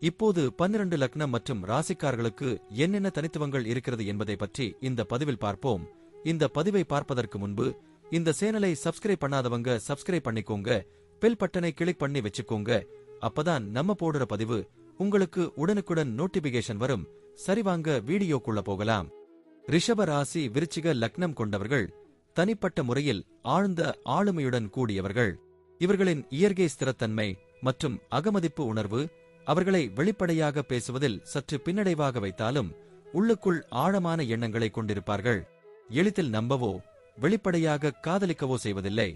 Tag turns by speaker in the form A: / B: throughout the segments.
A: இப்போது பன்னிரண்டு லக்னம் மற்றும் ராசிக்காரர்களுக்கு என்னென்ன தனித்துவங்கள் இருக்கிறது என்பதை பற்றி இந்த பதிவில் பார்ப்போம். இந்த பதிவை பார்ப்பதற்கு முன்பு இந்த சேனலை சப்ஸ்கிரைப் பண்ணாதவங்க சப்ஸ்கிரைப் பண்ணிக்கோங்க. பெல் பட்டனை கிளிக் பண்ணி வச்சுக்கோங்க. அப்பதான் நம்ம போடுற பதிவு உங்களுக்கு உடனுக்குடன் நோட்டிபிகேஷன் வரும். சரிவாங்க வீடியோக்குள்ள போகலாம். ரிஷப ராசி விருச்சிக லக்னம் கொண்டவர்கள் தனிப்பட்ட முறையில் ஆழ்ந்த ஆளுமையுடன் கூடியவர்கள். இவர்களின் இயற்கை ஸ்திரத்தன்மை மற்றும் அகமதிப்பு உணர்வு அவர்களை வெளிப்படையாக பேசுவதில் சற்று பின்னடைவாக வைத்தாலும் உள்ளுக்குள் ஆழமான எண்ணங்களை கொண்டிருப்பார்கள். எளிதில் நம்பவோ வெளிப்படையாக காதலிக்கவோ செய்வதில்லை.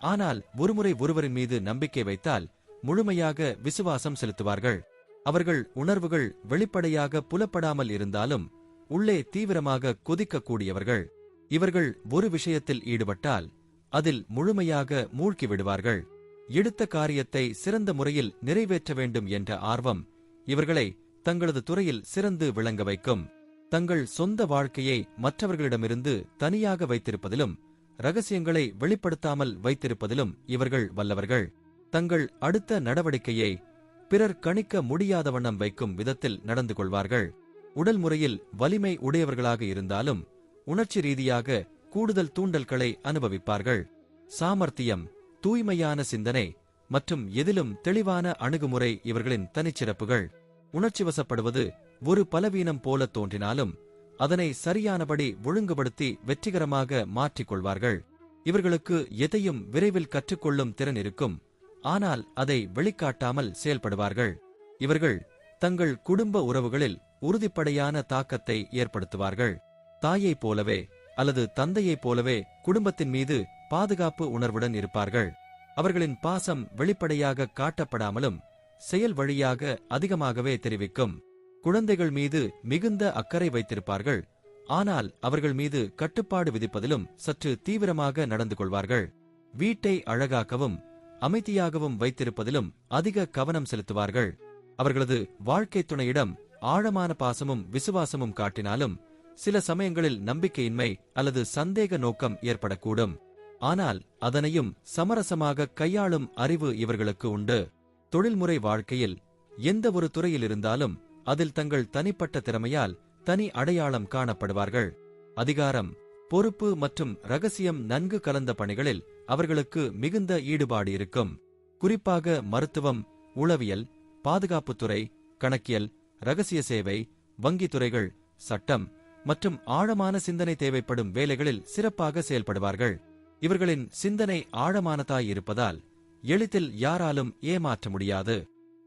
A: ஆனால் ஒருமுறை ஒருவரின் மீது நம்பிக்கை வைத்தால் முழுமையாக விசுவாசம் செலுத்துவார்கள். அவர்கள் உணர்வுகள் வெளிப்படையாக புலப்படாமல் இருந்தாலும் உள்ளே தீவிரமாக கொதிக்கக்கூடியவர்கள். இவர்கள் ஒரு விஷயத்தில் ஈடுபட்டால் அதில் முழுமையாக மூழ்கி விடுவார்கள். எடுத்த காரியத்தை சிறந்த முறையில் நிறைவேற்ற வேண்டும் என்ற ஆர்வம் இவர்களை தங்களது துறையில் சிறந்து விளங்க வைக்கும். தங்கள் சொந்த வாழ்க்கையை மற்றவர்களிடமிருந்து தனியாக வைத்திருப்பதிலும் ரகசியங்களை வெளிப்படுத்தாமல் வைத்திருப்பதிலும் இவர்கள் வல்லவர்கள். தங்கள் அடுத்த நடவடிக்கையை பிறர் கணிக்க முடியாத வண்ணம் வைக்கும் விதத்தில் நடந்து கொள்வார்கள். உடல் முறையில் வலிமை உடையவர்களாக இருந்தாலும் உணர்ச்சி ரீதியாக கூடுதல் தூண்டல்களை அனுபவிப்பார்கள். சாமர்த்தியம் தூய்மையான சிந்தனை மற்றும் எதிலும் தெளிவான அணுகுமுறை இவர்களின் தனிச்சிறப்புகள். உணர்ச்சிவசப்படுவது ஒரு பலவீனம் போல தோன்றினாலும் அதனை சரியானபடி ஒழுங்குபடுத்தி வெற்றிகரமாக மாற்றிக் கொள்வார்கள் இவர்களுக்கு எதையும் விரைவில் கற்றுக்கொள்ளும் திறன் இருக்கும் ஆனால் அதை வெளிக்காட்டாமல் செயல்படுவார்கள். இவர்கள் தங்கள் குடும்ப உறவுகளில் உறுதிப்படையான தாக்கத்தை ஏற்படுத்துவார்கள். தாயைப் போலவே அல்லது தந்தையைப் போலவே குடும்பத்தின் மீது பாதுகாப்பு உணர்வுடன் இருப்பார்கள். அவர்களின் பாசம் வெளிப்படையாக காட்டப்படாமலும் செயல் வழியாக அதிகமாகவே தெரிவிக்கும். குழந்தைகள் மீது மிகுந்த அக்கறை வைத்திருப்பார்கள். ஆனால் அவர்கள் மீது கட்டுப்பாடு விதிப்பதிலும் சற்று தீவிரமாக நடந்து கொள்வார்கள். வீட்டை அழகாக்கவும் அமைதியாகவும் வைத்திருப்பதிலும் அதிக கவனம் செலுத்துவார்கள். அவர்களது வாழ்க்கை துணையிடம் ஆழமான பாசமும் விசுவாசமும் காட்டினாலும் சில சமயங்களில் நம்பிக்கையின்மை அல்லது சந்தேக நோக்கம் ஏற்படக்கூடும். ஆனால் அதனையும் சமரசமாக கையாளும் அறிவு இவர்களுக்கு உண்டு. தொழில்முறை வாழ்க்கையில் எந்த ஒரு துறையில் இருந்தாலும் அதில் தங்கள் தனிப்பட்ட திறமையால் தனி அடையாளம் காணப்படுவார்கள். அதிகாரம் பொறுப்பு மற்றும் ரகசியம் நன்கு கலந்த பணிகளில் அவர்களுக்கு மிகுந்த ஈடுபாடு இருக்கும். குறிப்பாக மருத்துவம் உளவியல் பாதுகாப்புத்துறை கணக்கியல் ரகசிய சேவை வங்கித் துறைகள் சட்டம் மற்றும் ஆழமான சிந்தனை தேவைப்படும் வேலைகளில் சிறப்பாக செயல்படுவார்கள். இவர்களின் சிந்தனை ஆழமானதாய் இருப்பதால் எளிதில் யாராலும் ஏமாற்ற முடியாது.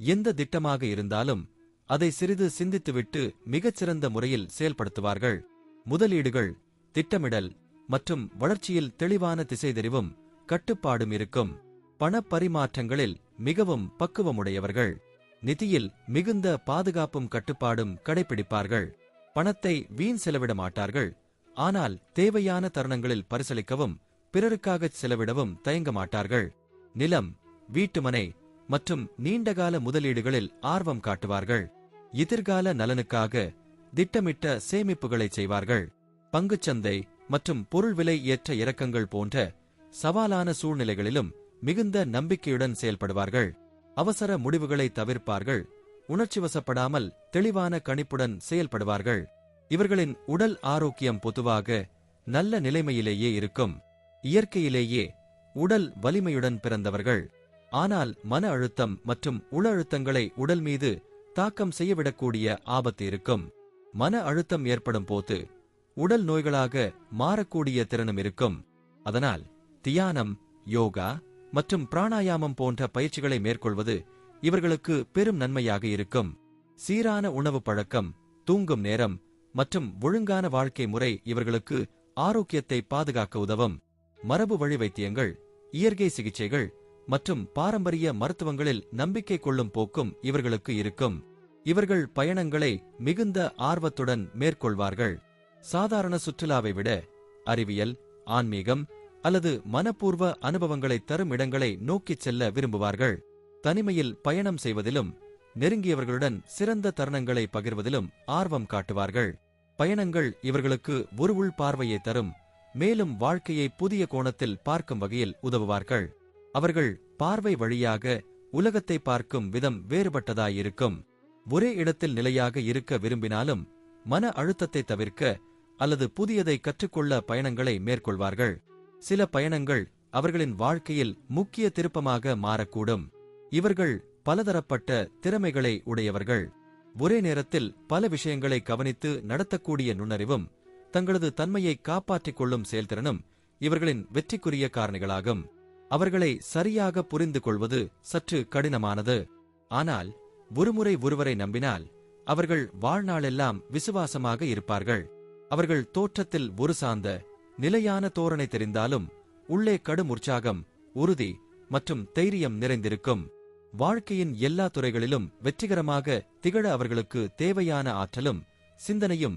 A: எந்த திட்டமாக இருந்தாலும் அதை சிறிது சிந்தித்துவிட்டு மிகச்சிறந்த முறையில் செயல்படுத்துவார்கள். முதலீடுகள் திட்டமிடல் மற்றும் வளர்ச்சியில் தெளிவான திசைதெரிவும் கட்டுப்பாடும் இருக்கும். பணப்பரிமாற்றங்களில் மிகவும் பக்குவமுடையவர்கள். நிதியில் மிகுந்த பாதுகாப்பும் கட்டுப்பாடும் கடைபிடிப்பார்கள். பணத்தை வீண் செலவிட மாட்டார்கள் ஆனால் தேவையான தருணங்களில் பரிசளிக்கவும் பிறருக்காகச் செலவிடவும் தயங்க மாட்டார்கள். நிலம் வீட்டுமனை மற்றும் நீண்டகால முதலீடுகளில் ஆர்வம் காட்டுவார்கள். எதிர்கால நலனுக்காக திட்டமிட்ட சேமிப்புகளை செய்வார்கள். பங்குச்சந்தை மற்றும் பொருள் விலை ஏற்ற இறக்கங்கள் போன்ற சவாலான சூழ்நிலைகளிலும் மிகுந்த நம்பிக்கையுடன் செயல்படுவார்கள். அவசர முடிவுகளை தவிர்ப்பார்கள். உணர்ச்சிவசப்படாமல் தெளிவான கணிப்புடன் செயல்படுவார்கள். இவர்களின் உடல் ஆரோக்கியம் பொதுவாக நல்ல நிலைமையிலேயே இருக்கும். இயற்கையிலேயே உடல் வலிமையுடன் பிறந்தவர்கள். ஆனால் மன அழுத்தம் மற்றும் உள அழுத்தங்களை உடல் மீது தாக்கம் செய்யவிடக்கூடிய ஆபத்து இருக்கும். மன அழுத்தம் ஏற்படும் போது உடல் நோய்களாக மாறக்கூடிய திறனும் இருக்கும். அதனால் தியானம் யோகா மற்றும் பிராணாயாமம் போன்ற பயிற்சிகளை மேற்கொள்வது இவர்களுக்கு பெரும் நன்மையாக இருக்கும். சீரான உணவு பழக்கம் தூங்கும் நேரம் மற்றும் ஒழுங்கான வாழ்க்கை முறை இவர்களுக்கு ஆரோக்கியத்தை பாதுகாக்க உதவும். மரபு வழி வைத்தியங்கள் இயற்கை சிகிச்சைகள் மற்றும் பாரம்பரிய மருத்துவங்களில் நம்பிக்கை கொள்ளும் போக்கும் இவர்களுக்கு இருக்கும். இவர்கள் பயணங்களை மிகுந்த ஆர்வத்துடன் மேற்கொள்வார்கள். சாதாரண சுற்றுலாவை விட அறிவியல் ஆன்மீகம் அல்லது மனப்பூர்வ அனுபவங்களை தரும் இடங்களை நோக்கிச் செல்ல விரும்புவார்கள். தனிமையில் பயணம் செய்வதிலும் நெருங்கியவர்களுடன் சிறந்த தருணங்களை பகிர்வதிலும் ஆர்வம் காட்டுவார்கள். பயணங்கள் இவர்களுக்கு ஒரு உள் பார்வையை தரும் மேலும் வாழ்க்கையை புதிய கோணத்தில் பார்க்கும் வகையில் உதவுவார்கள். அவர்கள் பார்வை வழியாக உலகத்தை பார்க்கும் விதம் வேறுபட்டதாயிருக்கும். ஒரே இடத்தில் நிலையாக இருக்க விரும்பினாலும் மன அழுத்தத்தை தவிர்க்க அல்லது புதியதை கற்றுக்கொள்ள பயணங்களை மேற்கொள்வார்கள். சில பயணங்கள் அவர்களின் வாழ்க்கையில் முக்கிய திருப்பமாக மாறக்கூடும். இவர்கள் பலதரப்பட்ட திறமைகளை உடையவர்கள். ஒரே நேரத்தில் பல விஷயங்களை கவனித்து நடத்தக்கூடிய நுண்ணறிவும் தங்களது தன்மையை காப்பாற்றிக் கொள்ளும் செயல்திறனும் இவர்களின் வெற்றிக்குரிய காரணிகளாகும். அவர்களை சரியாக புரிந்து கொள்வது சற்று கடினமானது. ஆனால் ஒருமுறை ஒருவரை நம்பினால் அவர்கள் வாழ்நாளெல்லாம் விசுவாசமாக இருப்பார்கள். அவர்கள் தோற்றத்தில் ஒரு சார்ந்த நிலையான தோரணை தெரிந்தாலும் உள்ளே கடும் உற்சாகம் உறுதி மற்றும் தைரியம் நிறைந்திருக்கும். வாழ்க்கையின் எல்லா துறைகளிலும் வெற்றிகரமாக திகழ அவர்களுக்கு தேவையான ஆற்றலும் சிந்தனையும்